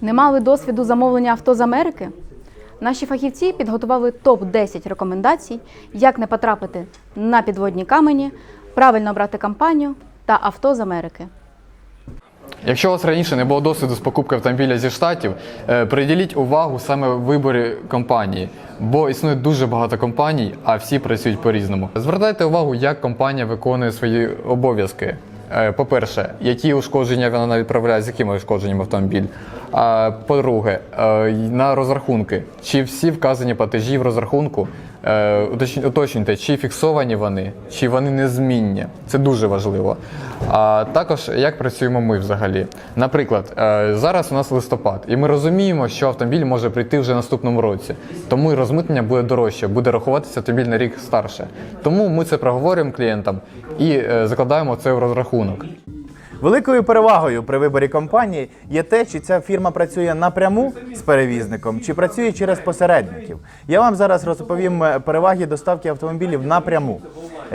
Не мали досвіду замовлення авто з Америки? Наші фахівці підготували топ-10 рекомендацій, як не потрапити на підводні камені, правильно обрати компанію та авто з Америки. Якщо у вас раніше не було досвіду з покупки автомобіля зі штатів, е, приділіть увагу саме виборі компанії, бо існує дуже багато компаній, а всі працюють по-різному. Звертайте увагу, як компанія виконує свої обов'язки. Е, По-перше, які ушкодження вона відправляє, з якими ушкодженнями автомобіль. А по-друге, е, на розрахунки. Чи всі вказані платежі в розрахунку уточнюйте, чи фіксовані вони, чи вони незмінні. Це дуже важливо. А також як працюємо ми взагалі. Наприклад, е, зараз у нас листопад, і ми розуміємо, що автомобіль може прийти вже наступному році. Тому і розмитнення буде дорожче, буде рахуватися автомобіль на рік старше. Тому ми це проговорюємо клієнтам і е, закладаємо це в розрахунок. Великою перевагою при виборі компанії є те, чи ця фірма працює напряму з перевізником, чи працює через посередників. Я вам зараз розповім е, переваги доставки автомобілів напряму.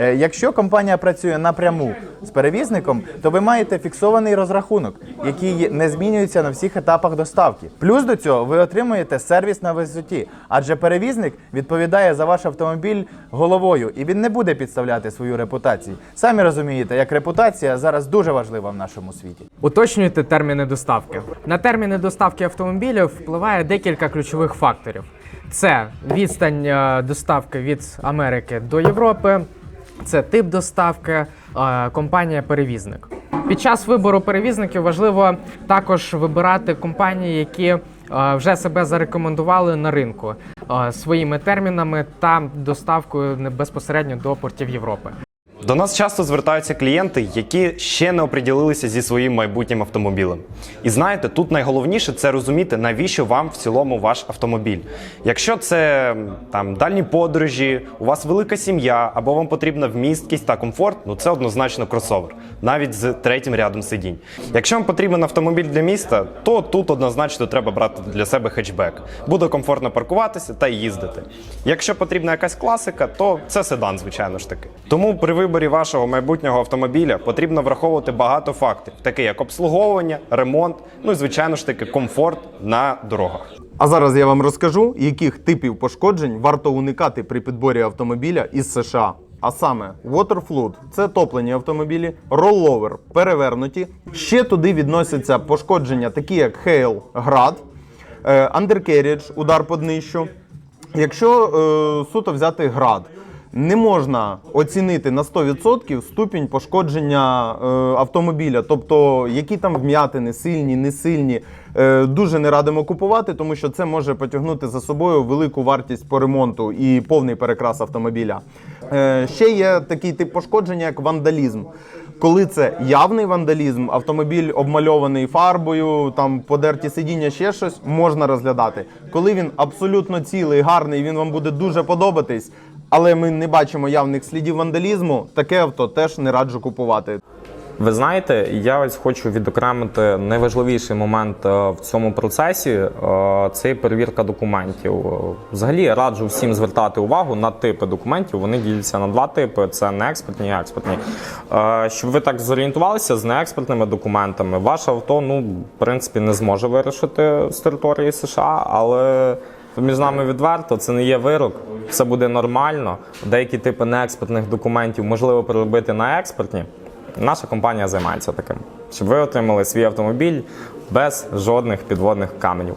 Е, Якщо компанія працює напряму з перевізником, то ви маєте фіксований розрахунок, який не змінюється на всіх етапах доставки. Плюс до цього ви отримуєте сервіс на висоті, адже перевізник відповідає за ваш автомобіль головою, і він не буде підставляти свою репутацію. Самі розумієте, як репутація зараз дуже важлива в нашому світі. Уточнюйте терміни доставки. На терміни доставки автомобілів впливає декілька ключових факторів: це відстань е, доставки від Америки до Європи, це тип доставки, е, компанія-перевізник. Під час вибору перевізників важливо також вибирати компанії, які е, вже себе зарекомендували на ринку е, своїми термінами та доставкою безпосередньо до портів Європи. До нас часто звертаються клієнти, які ще не оприділилися зі своїм майбутнім автомобілем. І знаєте, тут найголовніше це розуміти, навіщо вам в цілому ваш автомобіль. Якщо це там дальні подорожі, у вас велика сім'я або вам потрібна вмісткість та комфорт, ну це однозначно кросовер, навіть з третім рядом сидінь. Якщо вам потрібен автомобіль для міста, то тут однозначно треба брати для себе хетчбек. Буде комфортно паркуватися та їздити. Якщо потрібна якась класика, то це седан, звичайно ж таки. Тому при виборі вашого майбутнього автомобіля потрібно враховувати багато факторів, такі як обслуговування, ремонт, ну і звичайно ж таки комфорт на дорогах. А зараз я вам розкажу, яких типів пошкоджень варто уникати при підборі автомобіля із США. А саме Waterflood – це топлені автомобілі, Rollover – перевернуті. Ще туди відносяться пошкодження, такі як Hail – град, Undercarriage – удар по днищу. Якщо е, суто взяти град, не можна оцінити на 100% ступінь пошкодження е, автомобіля, тобто які там вм'ятини, сильні, не сильні. Е, дуже не радимо купувати, тому що це може потягнути за собою велику вартість по ремонту і повний перекрас автомобіля. Е, ще є такий тип пошкодження, як вандалізм. Коли це явний вандалізм, автомобіль обмальований фарбою, там подерті сидіння, ще щось можна розглядати. Коли він абсолютно цілий, гарний, він вам буде дуже подобатись, але ми не бачимо явних слідів вандалізму, таке авто теж не раджу купувати. Ви знаєте, я ось хочу відокремити найважливіший момент е, в цьому процесі е, це перевірка документів. Взагалі раджу всім звертати увагу на типи документів. Вони діляться на два типи: це неекспертні і експертні. Е, Щоб ви так зорієнтувалися з неекспертними документами, ваше авто ну в принципі не зможе вирішити з території США, але між нами відверто, це не є вирок, все буде нормально. Деякі типи неекспертних документів можливо переробити на експертні. Наша компанія займається таким, щоб ви отримали свій автомобіль без жодних підводних каменів.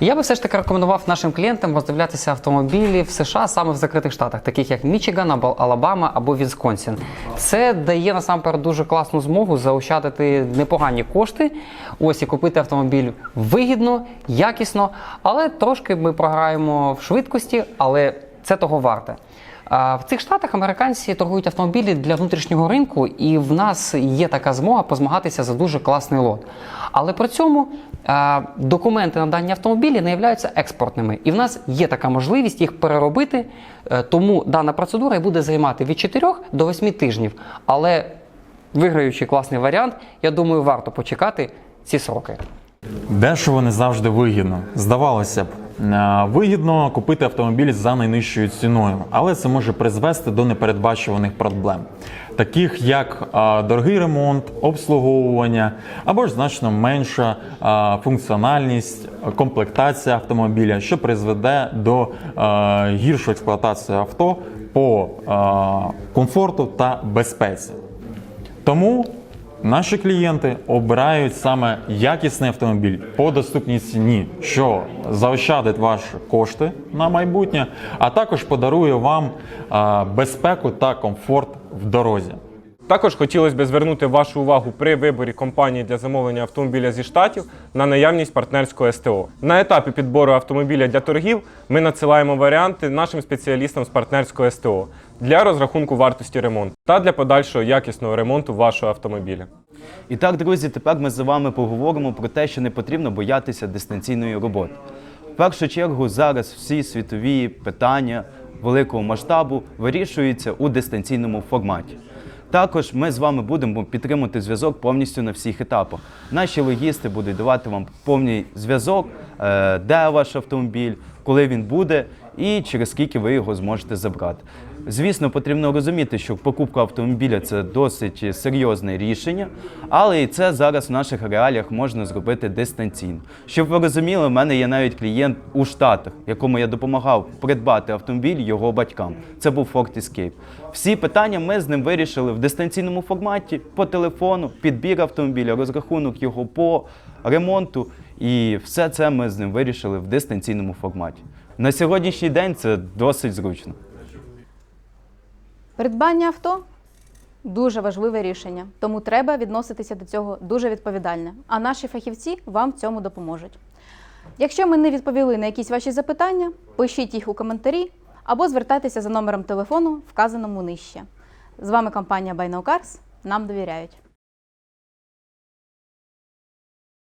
Я би все ж таки рекомендував нашим клієнтам роздивлятися автомобілі в США саме в закритих штатах, таких як Мічиган, або Алабама або Вісконсін. Це дає насамперед дуже класну змогу заощадити непогані кошти. Ось і купити автомобіль вигідно, якісно, але трошки ми програємо в швидкості, але це того варте. В цих штатах американці торгують автомобілі для внутрішнього ринку, і в нас є така змога позмагатися за дуже класний лот. Але при цьому документи на дані автомобілі не являються експортними, і в нас є така можливість їх переробити. е, Тому дана процедура буде займати від 4 до 8 тижнів. Але виграючи класний варіант, я думаю, варто почекати ці сроки. Дешево не завжди вигідно. Здавалося б, Вигідно купити автомобіль за найнижчою ціною, але це може призвести до непередбачуваних проблем, таких як е, дорогий ремонт, обслуговування або ж значно менша е, функціональність, комплектація автомобіля, що призведе до е, гіршої експлуатації авто по е, комфорту та безпеці. Тому наші клієнти обирають саме якісний автомобіль по доступній ціні, що заощадить ваші кошти на майбутнє, а також подарує вам безпеку та комфорт в дорозі. Також хотілося б звернути вашу увагу при виборі компанії для замовлення автомобіля зі штатів на наявність партнерського СТО. На етапі підбору автомобіля для торгів ми надсилаємо варіанти нашим спеціалістам з партнерського СТО для розрахунку вартості ремонту та для подальшого якісного ремонту вашого автомобіля. І так, друзі, тепер ми з вами поговоримо про те, що не потрібно боятися дистанційної роботи. В першу чергу зараз всі світові питання великого масштабу вирішуються у дистанційному форматі. Також ми з вами будемо підтримувати зв'язок повністю на всіх етапах. Наші логісти будуть давати вам повний зв'язок, е, де ваш автомобіль, коли він буде і через скільки ви його зможете забрати. Звісно, потрібно розуміти, що покупка автомобіля це досить серйозне рішення, але і це зараз в наших реаліях можна зробити дистанційно. Щоб ви розуміли, в мене є навіть клієнт у Штатах, якому я допомагав придбати автомобіль його батькам. Це був Ford Escape. Всі питання ми з ним вирішили в дистанційному форматі по телефону, підбір автомобіля, розрахунок його по ремонту. І все це ми з ним вирішили в дистанційному форматі. На сьогоднішній день це досить зручно. Придбання авто дуже важливе рішення, тому треба відноситися до цього дуже відповідально. А наші фахівці вам в цьому допоможуть. Якщо ми не відповіли на якісь ваші запитання, пишіть їх у коментарі або звертайтеся за номером телефону, вказаному нижче. З вами компанія Buy Нам довіряють.